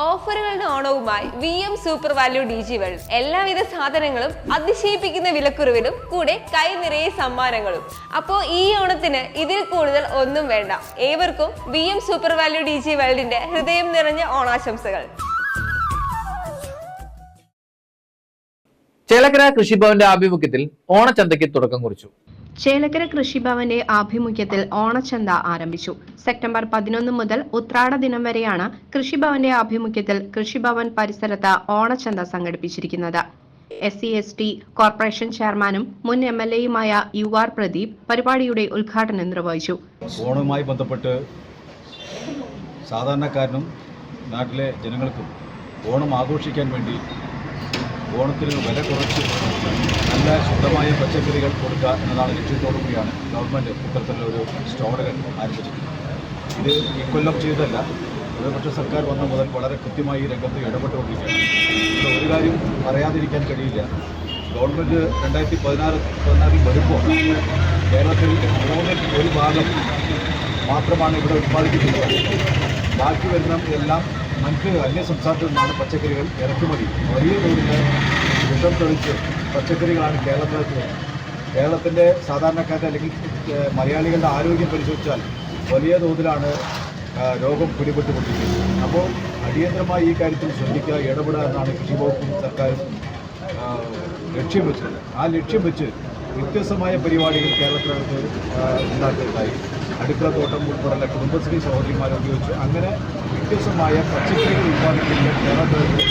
ഓഫറുകളുടെ ഓണവുമായി V M super value D G world. എല്ലാവിധ സാധനങ്ങളും അതിശയിപ്പിക്കുന്ന വിലക്കുറവിലും കൂടെ കൈ നിറയെ സമ്മാനങ്ങളും. അപ്പോൾ ഈ ഓണത്തിന് ഇതിൽ കൂടുതൽ ഒന്നും വേണ്ട. ഏവർക്കും V M super value D G വേൾഡിന്റെ ഹൃദയം നിറഞ്ഞ ഓണാശംസകൾ. ചേലക്കര കൃഷിഭവന്റെ ആഭിമുഖ്യത്തിൽ ഓണച്ചന്തയ്ക്ക് തുടക്കം കുറിച്ചു. ചേലക്കര കൃഷിഭവന്റെ ആഭിമുഖ്യത്തിൽ ഓണച്ചന്ത ആരംഭിച്ചു. സെപ്റ്റംബർ പതിനൊന്ന് മുതൽ ഉത്രാട ദിനം വരെയാണ് കൃഷിഭവന്റെ ആഭിമുഖ്യത്തിൽ കൃഷിഭവൻ പരിസരത്ത് ഓണച്ചന്ത സംഘടിപ്പിച്ചിരിക്കുന്നത്. S C S T corporation ചെയർമാനും മുൻ എം എൽ എയുമായ യു ആർ പ്രദീപ് പരിപാടിയുടെ ഉദ്ഘാടനം നിർവഹിച്ചു. ഓണവുമായി ബന്ധപ്പെട്ട് സാധാരണക്കാരനും നാട്ടിലെ ജനങ്ങൾക്കും ഓണം ആഘോഷിക്കാൻ വേണ്ടി ഓണത്തിന് വില കുറച്ച് നല്ല ശുദ്ധമായ പച്ചക്കറികൾ കൊടുക്കുക എന്നതാണ് ലക്ഷ്യത്തോടു കൂടിയാണ് ഗവൺമെന്റ് ഇത്തരത്തിലുള്ള ഒരു സ്റ്റോറുകൾ ആരംഭിച്ചിരിക്കുന്നത്. ഇത് ഇക്കൊല്ലം ചെയ്തല്ല ഇടതുപക്ഷ സർക്കാർ വന്ന മുതൽ വളരെ കൃത്യമായി രംഗത്ത് ഇടപെട്ടുകൊണ്ടിരിക്കുകയാണ്. ഒരു കാര്യം പറയാതിരിക്കാൻ കഴിയില്ല. ഗവൺമെന്റ് രണ്ടായിരത്തി പതിനാറ് പതിനാറിൽ വരുമ്പോൾ കേരളത്തിൽ മൂന്നിൽ ഒരു ഭാഗം മാത്രമാണ് ഇവിടെ ഉത്പാദിപ്പിക്കുന്നത് ബാക്കി വരുന്ന എല്ലാം മറ്റ് അന്യ സംസ്ഥാനത്തു നിന്നാണ് പച്ചക്കറികൾ ഇറക്കുമതി. വലിയ തോതിൽ വിഷം തെളിച്ച് പച്ചക്കറികളാണ് കേരളത്തിലേക്ക് കേരളത്തിന്റെ സാധാരണക്കാരുടെ അല്ലെങ്കിൽ മലയാളികളുടെ ആരോഗ്യം പരിശോധിച്ചാൽ വലിയ തോതിലാണ് രോഗം പിടിപെട്ടുകൊണ്ടിരിക്കുന്നത്. അപ്പോൾ അടിയന്തരമായി ഈ കാര്യത്തിൽ ശ്രദ്ധിക്കുക ഇടപെടുക എന്നാണ് കൃഷി വകുപ്പും സർക്കാരും ലക്ഷ്യം വെച്ചത്. ആ ലക്ഷ്യം വെച്ച് വ്യത്യസ്തമായ പരിപാടികൾ കേരളത്തിനകത്ത് ഉണ്ടാക്കിയതായി. അടുക്കള തോട്ടം ഉൾപ്പെടെയുള്ള കുടുംബശ്രീ സഹോദരിമാരെ ഉപയോഗിച്ച് അങ്ങനെ വ്യത്യസ്തമായ പച്ചക്കറികൾ ഉൽപ്പാദിപ്പിക്കാൻ കേരളത്തിനകത്ത്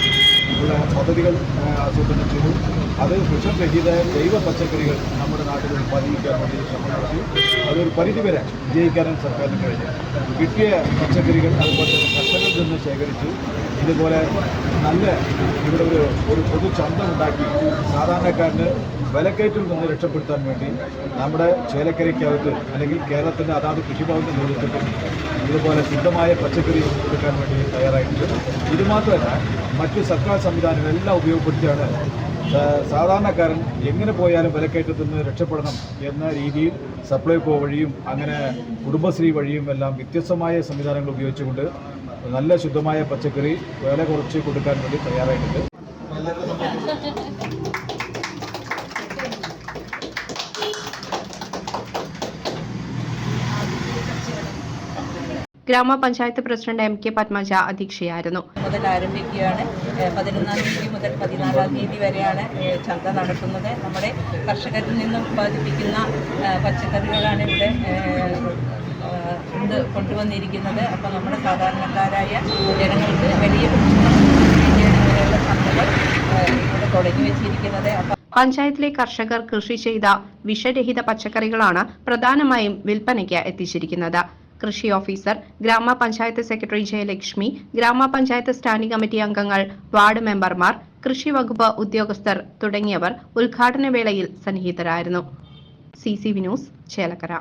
ഉള്ള പദ്ധതികൾ ആസൂത്രണം ചെയ്തു. അത് വിഷരഹിത ജൈവ പച്ചക്കറികൾ നമ്മുടെ നാട്ടിൽ ഉൽപ്പാദിപ്പിക്കാൻ വേണ്ടി ശ്രമം നടത്തി അതൊരു പരിധിവരെ വിജയിക്കാനും സർക്കാരിന് കഴിഞ്ഞു. കിട്ടിയ പച്ചക്കറികൾ അതുപോലെ തന്നെ കർഷകരിൽ നിന്ന് ശേഖരിച്ച്. ഇതുപോലെ നല്ല ഇവിടെ ഒരു ഒരു പൊതു ചന്തമുണ്ടാക്കി സാധാരണക്കാരന് വിലക്കയറ്റിൽ നിന്ന് രക്ഷപ്പെടുത്താൻ വേണ്ടി നമ്മുടെ ചേലക്കരയ്ക്കകത്ത് അല്ലെങ്കിൽ കേരളത്തിന്റെ അതാത് കൃഷിഭവന്റെ നേതൃത്വത്തിൽ ഇതുപോലെ ശുദ്ധമായ പച്ചക്കറി കൊടുക്കാൻ വേണ്ടി തയ്യാറായിട്ടുണ്ട്. ഇതുമാത്രമല്ല മറ്റു സർക്കാർ സംവിധാനങ്ങളെല്ലാം ഉപയോഗപ്പെടുത്തിയാണ് സാധാരണക്കാരൻ എങ്ങനെ പോയാലും വിലക്കയറ്റത്തിൽ നിന്ന് രക്ഷപ്പെടണം എന്ന രീതിയിൽ സപ്ലൈകോ വഴിയും അങ്ങനെ കുടുംബശ്രീ വഴിയും എല്ലാം വ്യത്യസ്തമായ സംവിധാനങ്ങൾ ഉപയോഗിച്ചുകൊണ്ട് നല്ല ശുദ്ധമായ പച്ചക്കറി വില കുറച്ച് കൊടുക്കാൻ വേണ്ടി തയ്യാറായിട്ടുണ്ട്. ഗ്രാമപഞ്ചായത്ത് പ്രസിഡന്റ് എം കെ പത്മജ അധ്യക്ഷയായിരുന്നു. മുതൽ ആരംഭിക്കുകയാണ്. പതിനൊന്നാം തീയതി മുതൽ പതിനാലാം തീയതി വരെയാണ് ചന്ത നടക്കുന്നത്. നമ്മുടെ കർഷകരിൽ നിന്നും ഉത്പാദിപ്പിക്കുന്ന പച്ചക്കറികളാണ് ഇവിടെ കൊണ്ടുവന്നിരിക്കുന്നത്. അപ്പോൾ നമ്മുടെ സാധാരണക്കാരായ ജനങ്ങൾക്ക് വലിയ ഇവിടെ തുടങ്ങി വെച്ചിരിക്കുന്നത്. പഞ്ചായത്തിലെ കർഷകർ കൃഷി ചെയ്ത വിഷരഹിത പച്ചക്കറികളാണ് പ്രധാനമായും വിൽപ്പനയ്ക്ക് എത്തിച്ചിരിക്കുന്നത്. കൃഷി ഓഫീസർ ഗ്രാമപഞ്ചായത്ത് സെക്രട്ടറി ജയലക്ഷ്മി ഗ്രാമപഞ്ചായത്ത് സ്റ്റാൻഡിംഗ് കമ്മിറ്റി അംഗങ്ങൾ വാർഡ് മെമ്പർമാർ കൃഷി വകുപ്പ് ഉദ്യോഗസ്ഥർ തുടങ്ങിയവർ ഉദ്ഘാടന വേളയിൽ സന്നിഹിതരായിരുന്നു. C C news Chelakkara.